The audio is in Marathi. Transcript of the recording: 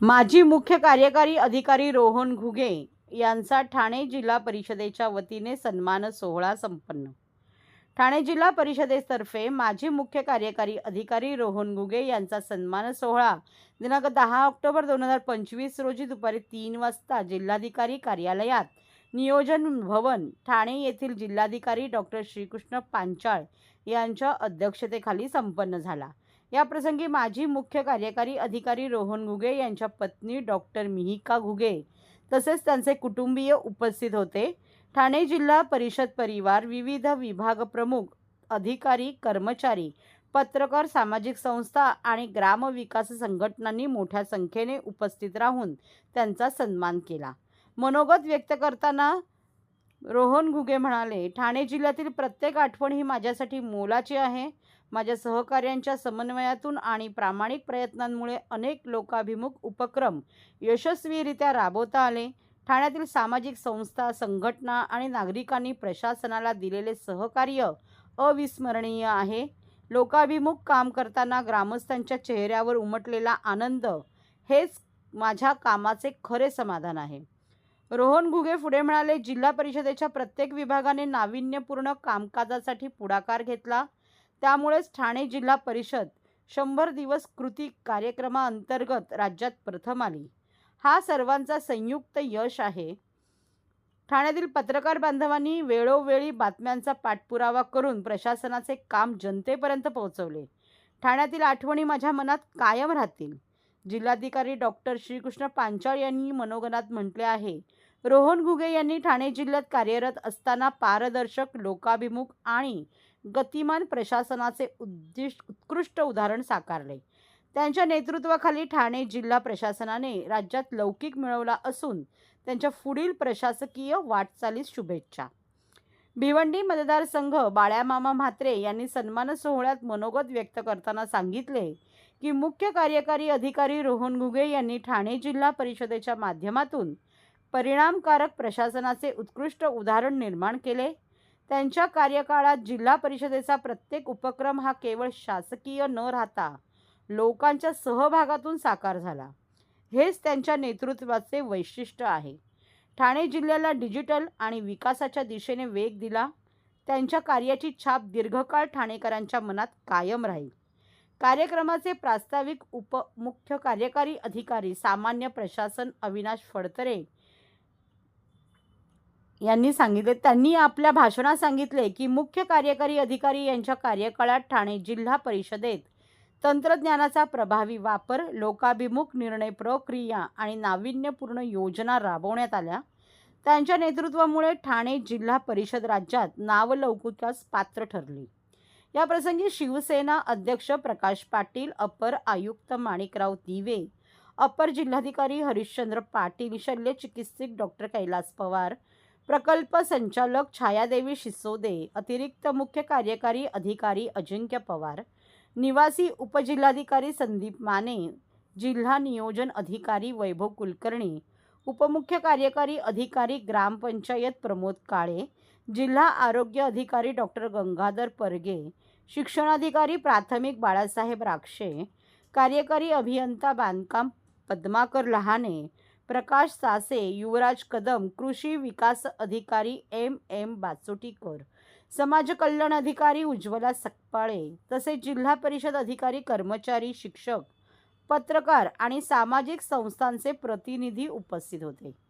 माजी मुख्य कार्यकारी अधिकारी रोहन घुगे यांचा ठाणे जिल्हा परिषदेच्या वतीने सन्मान सोहळा संपन्न. ठाणे जिल्हा परिषदेतर्फे माजी मुख्य कार्यकारी अधिकारी रोहन घुगे यांचा सन्मान सोहळा दिनांक दहा ऑक्टोबर दोन हजार पंचवीस रोजी दुपारी तीन वाजता जिल्हाधिकारी कार्यालयात नियोजन भवन ठाणे येथील जिल्हाधिकारी डॉक्टर श्रीकृष्ण पांचाळ यांच्या अध्यक्षतेखाली संपन्न झाला. याप्रसंगी माजी मुख्य कार्यकारी अधिकारी रोहन घुगे यांच्या पत्नी डॉक्टर मिहिका घुगे तसेच त्यांचे कुटुंबीय उपस्थित होते. ठाणे जिल्हा परिषद परिवार विविध विभाग प्रमुख अधिकारी कर्मचारी पत्रकार सामाजिक संस्था आणि ग्रामविकास संघटनांनी मोठ्या संख्येने उपस्थित राहून त्यांचा सन्मान केला. मनोगत व्यक्त करताना रोहन घुगे म्हणाले ठाणे जिल्ह्यातील प्रत्येक आठवण ही माझ्यासाठी मोलाची आहे. माझ्या सहकार्यांच्या समन्वयातून आणि प्रामाणिक प्रयत्नांमुळे अनेक लोकाभिमुख उपक्रम यशस्वीरित्या राबवता आले. ठाण्यातील सामाजिक संस्था संघटना आणि नागरिकांनी प्रशासनाला दिलेले सहकार्य अविस्मरणीय आहे. लोकाभिमुख काम करताना ग्रामस्थांच्या चेहऱ्यावर उमटलेला आनंद हेच माझ्या कामाचे खरे समाधान आहे. रोहन घुगे पुढे म्हणाले जिल्हा परिषदेच्या प्रत्येक विभागाने नाविन्यपूर्ण कामकाजासाठी पुढाकार घेतला. त्यामुळेच ठाणे जिल्हा परिषद शंभर दिवस कृती कार्यक्रमाअंतर्गत राज्यात प्रथम आली. हा सर्वांचा संयुक्त यश आहे. ठाण्यातील पत्रकार बांधवांनी वेळोवेळी बातम्यांचा पाठपुरावा करून प्रशासनाचे काम जनतेपर्यंत पोहोचवले. ठाण्यातील आठवणी माझ्या मनात कायम राहतील. जिल्हाधिकारी डॉक्टर श्रीकृष्ण पांचाळ यांनी मनोगनात म्हटले आहे. रोहन घुगे यांनी ठाणे जिल्ह्यात कार्यरत असताना पारदर्शक लोकाभिमुख आणि गतिमान प्रशासनाचे उद्दिष्ट उत्कृष्ट उदाहरण साकारले. त्यांच्या नेतृत्वाखाली ठाणे जिल्हा प्रशासनाने राज्यात लौकिक मिळवला असून त्यांच्या पुढील प्रशासकीय वाटचालीस शुभेच्छा. भिवंडी मतदारसंघ बाळ्यामामा म्हात्रे यांनी सन्मान सोहळ्यात मनोगत व्यक्त करताना सांगितले की मुख्य कार्यकारी अधिकारी रोहन घुगे यांनी ठाणे जिल्हा परिषदेच्या माध्यमातून परिणामकारक प्रशासनाचे उत्कृष्ट उदाहरण निर्माण केले. त्यांच्या कार्यकाळात जिल्हा परिषदेचा प्रत्येक उपक्रम हा केवळ शासकीय न राहता लोकांच्या सहभागातून साकार झाला. हेच त्यांच्या नेतृत्वाचे वैशिष्ट्य आहे. ठाणे जिल्ह्याला डिजिटल आणि विकासाच्या दिशेने वेग दिला. त्यांच्या कार्याची छाप दीर्घकाळ ठाणेकरांच्या मनात कायम राहील. कार्यक्रमाचे प्रास्ताविक उप मुख्य कार्यकारी अधिकारी सामान्य प्रशासन अविनाश फडतरे यांनी सांगितले. त्यांनी आपल्या भाषणात सांगितले की मुख्य कार्यकारी अधिकारी यांच्या कार्यकाळात ठाणे जिल्हा परिषदेत तंत्रज्ञानाचा प्रभावी वापर लोकाभिमुख निर्णय प्रक्रिया आणि नाविन्यपूर्ण योजना राबवण्यात आल्या. त्यांच्या नेतृत्वामुळे ठाणे जिल्हा परिषद राज्यात नावलौकिकास पात्र ठरली. या प्रसंगी शिवसेना अध्यक्ष प्रकाश पाटील अपर आयुक्त माणिकराव दिवे अपर जिल्हाधिकारी हरिश्चंद्र पाटील शल्य चिकित्सक डॉक्टर कैलास पवार प्रकल्प संचालक छायादेवी शिसोदे अतिरिक्त मुख्य कार्यकारी अधिकारी अजिंक्य पवार निवासी उपजिल्हाधिकारी संदीप माने जिल्हा नियोजन अधिकारी वैभव कुलकर्णी उपमुख्य कार्यकारी अधिकारी ग्रामपंचायत प्रमोद काळे जिल्हा आरोग्य अधिकारी डॉक्टर गंगाधर परगे शिक्षणाधिकारी प्राथमिक बाळासाहेब राक्षे कार्यकारी अभियंता बांधकाम पद्माकर लहाने प्रकाश सासे युवराज कदम कृषी विकास अधिकारी एम एम बाचोटीकर समाज कल्याण अधिकारी उज्ज्वला सकपाळे तसेच जिल्हा परिषद अधिकारी कर्मचारी शिक्षक पत्रकार आणि सामाजिक संस्थांचे प्रतिनिधी उपस्थित होते.